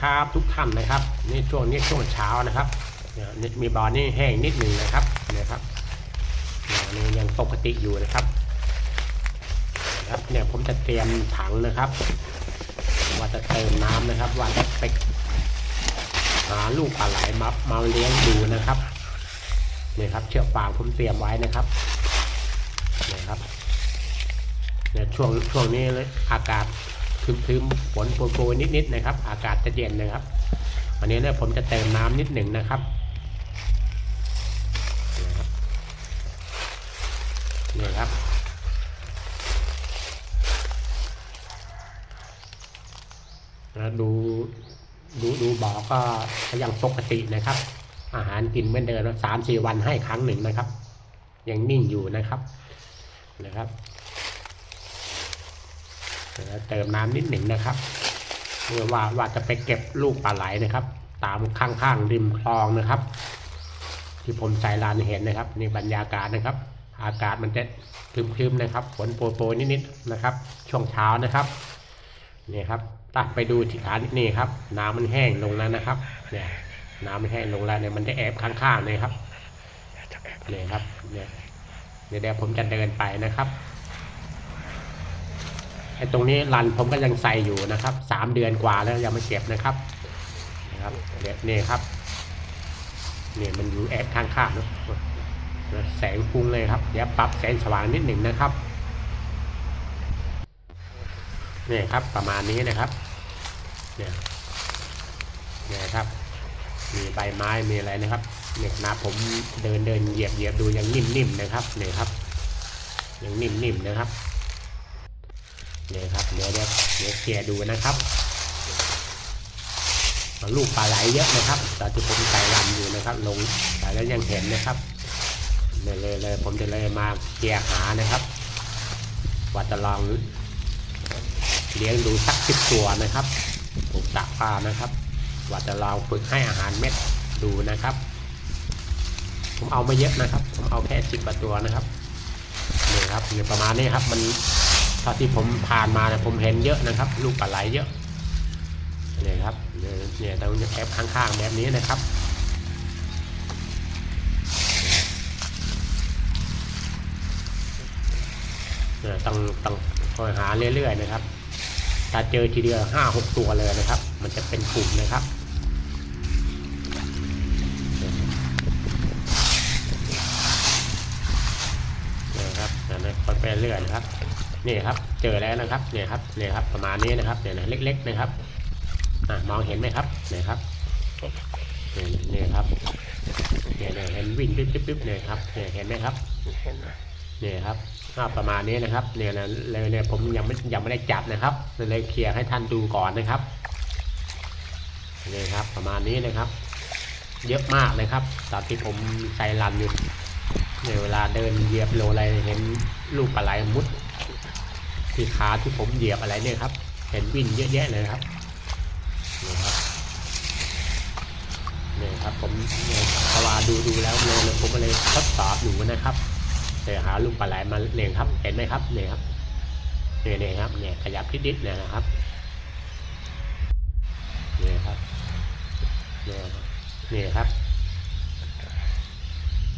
ครับทุกท่านนะครับนี่ช่วงนี้ช่วงเช้านะครับเนี่ยมีบอลนี่แห้งนิดหนึ่งนะครับนี่ยครับเนี่ยยังปกติอยู่นะครับนะครับเนี่ยผมจะเตรียมถังนะครับ ว่าจะเติมน้ำนะครับ ว่าจะไปหาลูกปลาไหลมามาเลี้ยงดูนะครับเนี่ยครับ เชือกฟางผมเตรียมไว้นะครับเนี่ยครับเนี่ยช่วงช่วงนี้เลยอากาศ ครึมๆฝนโปรยๆนิดๆนะครับ อากาศจะเย็นนะครับ วันนี้เนี่ยผมจะเติมน้ำนิดหนึ่งนะครับนี่ครับแล้วดูดูดูบ่อก็ยังปกตินะครับ อาหารกินเหมือนเดิมสามสี่วันให้ครั้งหนึ่งนะครับ ยังนิ่งอยู่นะครับนะครับ แล้วเติมน้ำนิดหนึ่งนะครับเพื่อว่าว่าจะไปเก็บลูกปลาไหลนะครับ ตามข้างๆริมคลองนะครับ ที่ผมใส่ลานเห็นนะครับนี่บรรยากาศนะครับ อากาศมันจะครึมๆนะครับฝนโปรยๆนิดๆนะครับ ช่วงเช้านะครับนี่ครับตัดไปดูที่ฐานนี่ครับ น้ำมันแห้งลงแล้วนะครับเนี่ยน้ำมันแห้งลงแล้วเนี่ยมันจะแอบข้างๆเลยครับนี่ครับเนี่ยเดี๋ยวผมจะเดินไปนะครับ ไอ้ตรงนี้รันผมก็ยังใส่อยู่นะครับสามเดือนกว่าแล้วยังไม่เก็บนะครับนะครับเดี๋ยวนี่ครับเนี่ยมันอยู่แอบข้างๆเนะแสงฟุ้งเลยครับเดี๋ยวปรับแสงสว่างนิดหนึ่งนะครับนี่ครับประมาณนี้นะครับเนี่ยเนี่ยครับมีใบไม้มีอะไรนะครับเนี่ยนะผมเดินเดินเหยียบเหยียบดูยังนิ่มๆนะครับเนี่ยครับยังนิ่มๆนะครับ เนี่ยครับเดี๋ยวเดี๋ยวเดี๋ยวเคลียร์ดูนะครับลูกปลาไหลเยอะนะครับตอนที่ผมใส่ลำอยู่นะครับ ลงใส่แล้วยังเห็นนะครับเลยเลยเลยผมจะเลยมาเคลียร์หานะครับว่าจะลองเลี้ยงดูสักสิบตัวนะครับผมตากปลานะครับว่าจะลองฝึกให้อาหารเม็ดดูนะครับ ผมเอาไม่เยอะนะครับ ผมเอาแค่สิบกว่าตัวนะครับนี่ครับเนี่ยประมาณนี้ครับมัน ท่าที่ผมผ่านมาเนี่ยผมเห็นเยอะนะครับ ลูกปลาไหลเยอะเนี่ยครับเนี่ยเนี่ยตรงแอบข้างๆแบบนี้นะครับเนี่ยต้องต้องคอยหาเรื่อยๆนะครับ ถ้าเจอทีเดียวห้าหกตัวเลยนะครับ มันจะเป็นกลุ่มนะครับนี่ครับนะค่อยไปเรื่อยนะครับ นี่ครับ เจอแล้วนะครับเนี่ยครับเนี่ยครับประมาณนี้นะครับเนี่ยนะเล็ก ๆนะครับอะมองเห็นไหมครับเนี่ยครับเนี่ยเนี่ยครับเนี่ยเนี่ยเห็นวิ่งปิ๊บปิ๊บปิ๊บเนี่ยครับเนี่ยเห็นไหมครับเห็นเนี่ยครับอ่าประมาณนี้นะครับเนี่ยนะเลยเนี่ยผมยังไม่ยังไม่ได้จับนะครับเลยเคลียร์ให้ท่านดูก่อนนะครับนี่ครับ ประมาณนี้นะครับ เยอะมากเลยครับตอนที่ผมใส่ลันอยู่ในเวลาเดินเหยียบโลอะไรเห็นลูกปลาไหลมุด ที่ขาที่ผมเหยียบอะไรเนี่ยครับ เห็นวิ่งเยอะแยะเลยครับนี่ครับนี่ครับผมเนี่ยพอว่าดูดูแล้วเลยเลยผมก็เลยทดสอบอยู่นะครับเดี๋ยวหาลูกปลาไหลมาเนี่ยครับ เห็นไหมครับเนี่ยครับเนี่ยเนี่ยครับเนี่ยขยับนิดๆเนี่ยนะครับเนี่ยครับเนี่ยครับเนี่ยครับ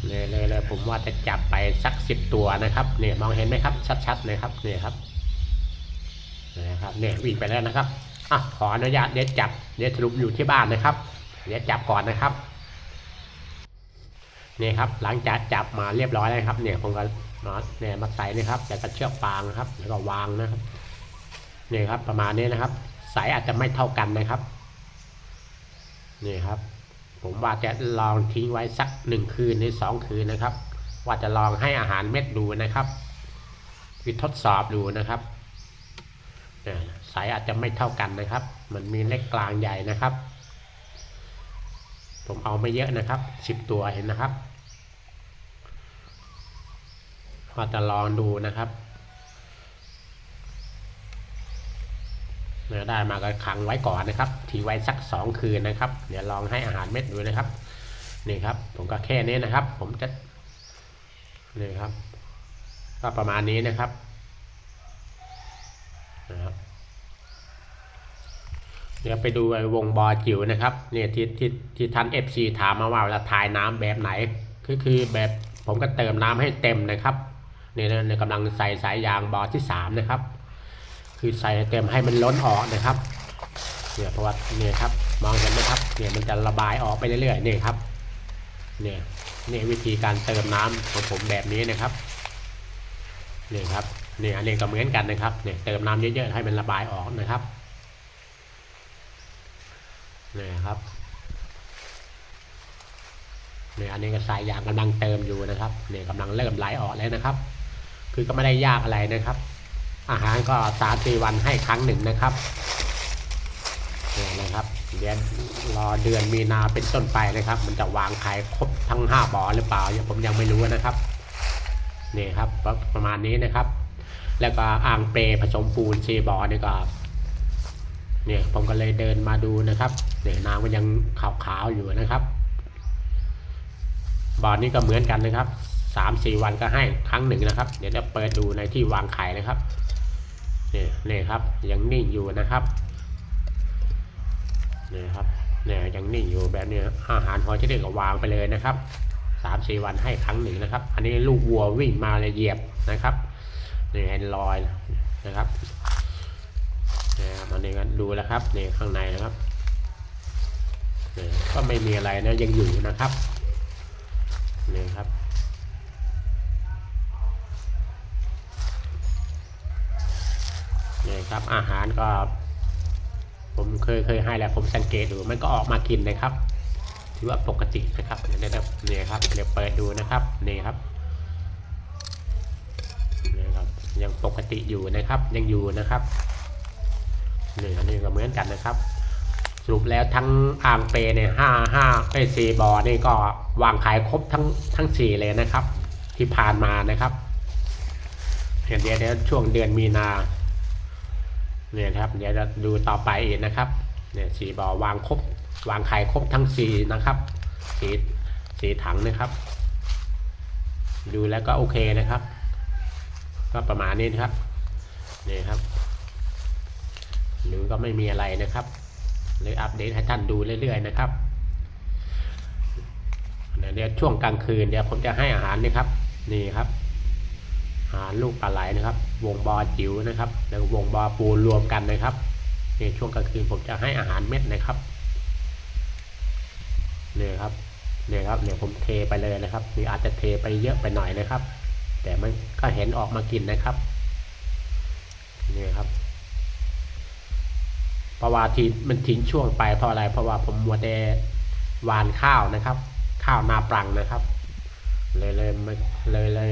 เนี่ยเลยเลยผมว่าจะจับไปสักสิบตัวนะครับเนี่ยมองเห็นไหมครับ ชัดๆเลยครับเนี่ยครับ นะครับเนี่ยวิ่งไปแล้วนะครับอะขออนุญาตเดี๋ยวจับเดี๋ยวสรุปอยู่ที่บ้านนะครับเดี๋ยวจับก่อนนะครับนี่ครับหลังจากจับมาเรียบร้อยแล้วครับ เนี่ยผมก็น็อตเนี่ยมาใส่นะครับแล้วก็เชือกฟางนะครับ แล้วก็วางนะครับนี่ครับประมาณนี้นะครับ สายอาจจะไม่เท่ากันนะครับนี่ครับ ผมว่าจะลองทิ้งไว้สักหนึ่งคืนหรือสองคืนนะครับ ว่าจะลองให้อาหารเม็ดดูนะครับวิทดสอบดูนะครับ สายอาจจะไม่เท่ากันนะครับ มันมีเล็กกลางใหญ่นะครับ ผมเอาไม่เยอะนะครับสิบตัวเห็นนะครับก็จะลองดูนะครับเนื้อได้มาก็ขังไว้ก่อนนะครับทิ้งไว้สักสองคืนนะครับ เดี๋ยวลองให้อาหารเม็ดดูนะครับนี่ครับ ผมก็แค่นี้นะครับ ผมจะนี่ครับ ก็ประมาณนี้นะครับนะครับ เดี๋ยวไปดูไอ้วงบอจิ๋วนะครับเนี่ยที่ที่ที่ท่าน FC ถามมาว่าเวลาทายน้ำแบบไหนคือคือแบบผมก็เติมน้ำให้เต็มนะครับเนี่ยนะเนี่ยกำลังใส่สายยางบอที่สามนะครับ คือใส่เต็มให้มันล้นออกนะครับเนี่ยเพราะว่าเนี่ยครับมองเห็นไหมครับเนี่ยมันจะระบายออกไปเรื่อยๆนี่ครับเนี่ยนี่วิธีการเติมน้ำของผมแบบนี้นะครับนี่ครับเนี่ยอันนี้ก็เหมือนกันนะครับเนี่ยเติมน้ำเยอะๆให้มันระบายออกนะครับ นี่ครับเนี่ยอันนี้ก็สายยางกำลังเติมอยู่นะครับเนี่ยกำลังเริ่มไหลออกแล้วนะครับ คือก็ไม่ได้ยากอะไรนะครับ อาหารก็สามสี่วันให้ครั้งหนึ่งนะครับเนี่ยนะครับเดี๋ยวรอเดือนมีนาเป็นต้นไปนะครับ มันจะวางไข่ครบทั้งห้าบ่อหรือเปล่ายังผมยังไม่รู้นะครับนี่ครับประประมาณนี้นะครับ แล้วก็อ่างเปรผสมปูนซีบอนี่ก็เนี่ยผมก็เลยเดินมาดูนะครับ เนี่ยน้ำก็ยังขาวๆอยู่นะครับบ่อนี้ก็เหมือนกันนะครับสามสี่วันก็ให้ครั้งหนึ่งนะครับ เดี๋ยวจะเปิดดูในที่วางไข่นะครับเนี่ยเนี่ยครับยังนิ่งอยู่นะครับเนี่ยครับเนี่ยยังนิ่งอยู่แบบนี้อาหารพอจะเด็กก็วางไปเลยนะครับสามสี่วันให้ครั้งหนึ่งนะครับ อันนี้ลูกวัววิ่งมาเลยเหยียบนะครับเนี่เห็นรอยนะครับนะครับอันนี้ก็ดูแล้วครับนี่ข้างในนะครับ ก็ไม่มีอะไรนะยังอยู่นะครับนี่ครับ นี่ครับอาหารก็ ผมเคยเคยให้แล้วผมสังเกตดูมันก็ออกมากินนะครับถือว่าปกตินะครับเดี๋ยวนะครับนี่ครับเดี๋ยวเปิดดูนะครับนี่ครับนี่ครับ ยังปกติอยู่นะครับ ยังอยู่นะครับนี่อันนี้ก็เหมือนกันนะครับ รุปแล้วทั้งอ่างเปเนี่ยห้าห้าไอซีบอนี่ก็วางขายครบทั้งทั้งสี่เลยนะครับ ที่ผ่านมานะครับเดี๋ยวเดี๋ยวเช่วงเดือนมีนาเนี่ยครับเดี๋ยวจะดูต่อไปอีกนะครับเนี่ยสีบอวางครบวางขายครบทั้งสี่นะครับสีสีถังนะครับ ดูแล้วก็โอเคนะครับ ก็ประมาณนี้นะครับนี่ครับหรือก็ไม่มีอะไรนะครับ เลยอัปเดตให้ท่านดูเรื่อยๆนะครับเดี๋ยวช่วงกลางคืนเดี๋ยวผมจะให้อาหารนี่ครับ นี่ครับอาหารลูกปลาไหลนะครับ วงบอจิ๋วนะครับแล้ววงบอปูรวมกันนะครับในช่วงกลางคืนผมจะให้อาหารเม็ดนะครับนี่ครับนี่ครับเดี๋ยวผมเทไปเลยนะครับนี่อาจจะเทไปเยอะไปหน่อยนะครับ แต่มันก็เห็นออกมากินนะครับนี่ครับ เพราะว่าทีมันทิ้งช่วงไปเพราะอะไร เพราะว่าผมมัวแต่หวานข้าวนะครับ ข้าวนาปรังนะครับ เลยเลยไม่เลยเลย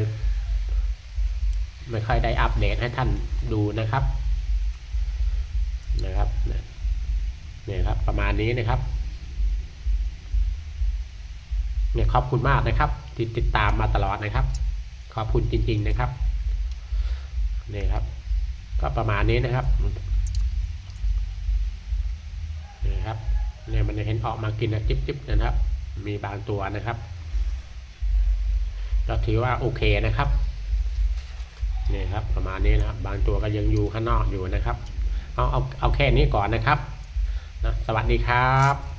ไม่ค่อยได้อัปเดตให้ท่านดูนะครับ นะครับเนี่ยครับ ประมาณนี้นะครับเนี่ยขอบคุณมากนะครับ ที่ติดตามมาตลอดนะครับ ขอบคุณจริง ๆนะครับนี่ครับ ก็ประมาณนี้นะครับ นี่ครับ เนี่ยมันจะเห็นออกมากินนะจิ๊บจิบนะครับ มีบางตัวนะครับเราถือว่าโอเคนะครับนี่ครับประมาณนี้นะครับบางตัวก็ยังอยู่ข้างนอกอยู่นะครับ เอาเอาเอาแค่นี้ก่อนนะครับนะสวัสดีครับ